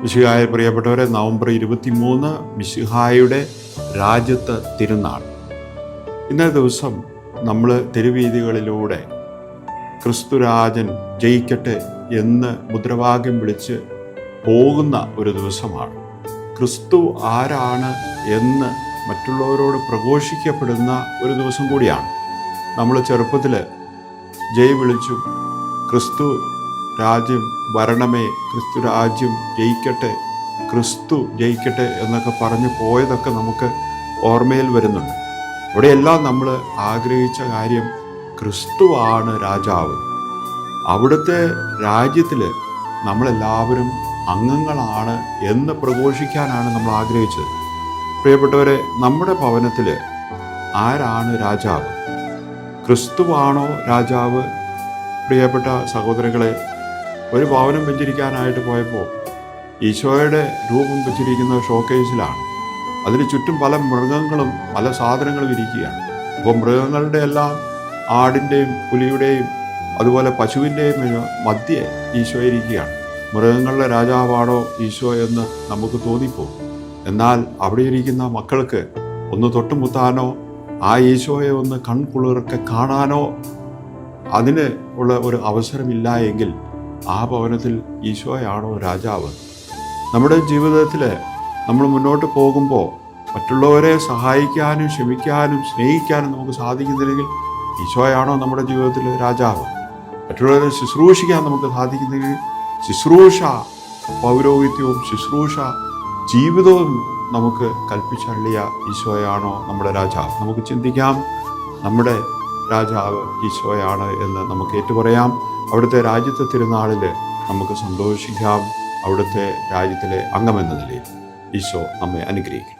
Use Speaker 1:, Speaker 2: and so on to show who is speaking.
Speaker 1: മിശിഹായ പ്രിയപ്പെട്ടവരെ നവംബർ ഇരുപത്തി മൂന്ന് മിശിഹായുടെ രാജ്യത്ത് തിരുനാൾ. ഇന്നേ ദിവസം നമ്മൾ തെരുവീതികളിലൂടെ ക്രിസ്തുരാജൻ ജയിക്കട്ടെ എന്ന് മുദ്രാവാക്യം വിളിച്ച് പോകുന്ന ഒരു ദിവസമാണ്. ക്രിസ്തു ആരാണ് എന്ന് മറ്റുള്ളവരോട് പ്രഘോഷിക്കപ്പെടുന്ന ഒരു ദിവസം കൂടിയാണ്. നമ്മൾ ചെറുപ്പത്തിൽ ജയ് വിളിച്ചു ക്രിസ്തു രാജ്യം വരണമേ ക്രിസ്തു രാജ്യം ജയിക്കട്ടെ ക്രിസ്തു ജയിക്കട്ടെ എന്നൊക്കെ പറഞ്ഞു പോയതൊക്കെ നമുക്ക് ഓർമ്മയിൽ വരുന്നുണ്ട്. അവിടെയെല്ലാം നമ്മൾ ആഗ്രഹിച്ച കാര്യം ക്രിസ്തുവാണ് രാജാവ്. അവിടുത്തെ രാജ്യത്തിൽ നമ്മളെല്ലാവരും അംഗങ്ങളാണ് എന്ന് പ്രഘോഷിക്കാനാണ് നമ്മൾ ആഗ്രഹിച്ചത്. പ്രിയപ്പെട്ടവരെ നമ്മുടെ ഭവനത്തിൽ ആരാണ് രാജാവ്? ക്രിസ്തുവാണോ രാജാവ്? പ്രിയപ്പെട്ട സഹോദരങ്ങളെ ഒരു ഭവനം വെച്ചിരിക്കാനായിട്ട് പോയപ്പോൾ ഈശോയുടെ രൂപം വെച്ചിരിക്കുന്ന ഷോക്കേസിലാണ്. അതിന് ചുറ്റും പല മൃഗങ്ങളും പല സാധനങ്ങളും ഇരിക്കുകയാണ്. അപ്പോൾ മൃഗങ്ങളുടെ എല്ലാം ആടിന്റെയും പുലിയുടെയും അതുപോലെ പശുവിന്റെയും മധ്യേ ഈശോ ഇരിക്കുകയാണ്. മൃഗങ്ങളുടെ രാജാവാണോ ഈശോ എന്ന് നമുക്ക് തോന്നിപ്പോകും. എന്നാൽ അവിടെ ഇരിക്കുന്ന മക്കൾക്ക് ഒന്ന് തൊട്ടുമുത്താനോ ആ ഈശോയെ ഒന്ന് കൺകുളിർക്കെ കാണാനോ അതിന് ഉള്ള ഒരു അവസരമില്ല എങ്കിൽ ആ ഭവനത്തിൽ ഈശോയാണോ രാജാവ്? നമ്മുടെ ജീവിതത്തിൽ നമ്മൾ മുന്നോട്ട് പോകുമ്പോൾ മറ്റുള്ളവരെ സഹായിക്കാനും ക്ഷമിക്കാനും സ്നേഹിക്കാനും നമുക്ക് സാധിക്കുന്നില്ലെങ്കിൽ ഈശോയാണോ നമ്മുടെ ജീവിതത്തിൽ രാജാവ്? മറ്റുള്ളവരെ ശുശ്രൂഷിക്കാൻ നമുക്ക് സാധിക്കുന്നെങ്കിൽ ശുശ്രൂഷ പൗരോഹിത്യവും ശുശ്രൂഷ ജീവിതവും നമുക്ക് കൽപ്പിച്ചള്ളിയ ഈശോയാണോ നമ്മുടെ രാജാവ്? നമുക്ക് ചിന്തിക്കാം നമ്മുടെ രാജാവ് ഈശോയാണ് എന്ന് നമുക്ക് ഏറ്റുപറയാം. അവിടുത്തെ രാജ്യത്തെ തിരുനാളിൽ നമുക്ക് സന്തോഷിക്കാം. അവിടുത്തെ രാജ്യത്തിലെ അംഗമെന്ന നിലയിൽ ഈശോ നമ്മെ അനുഗ്രഹിക്കും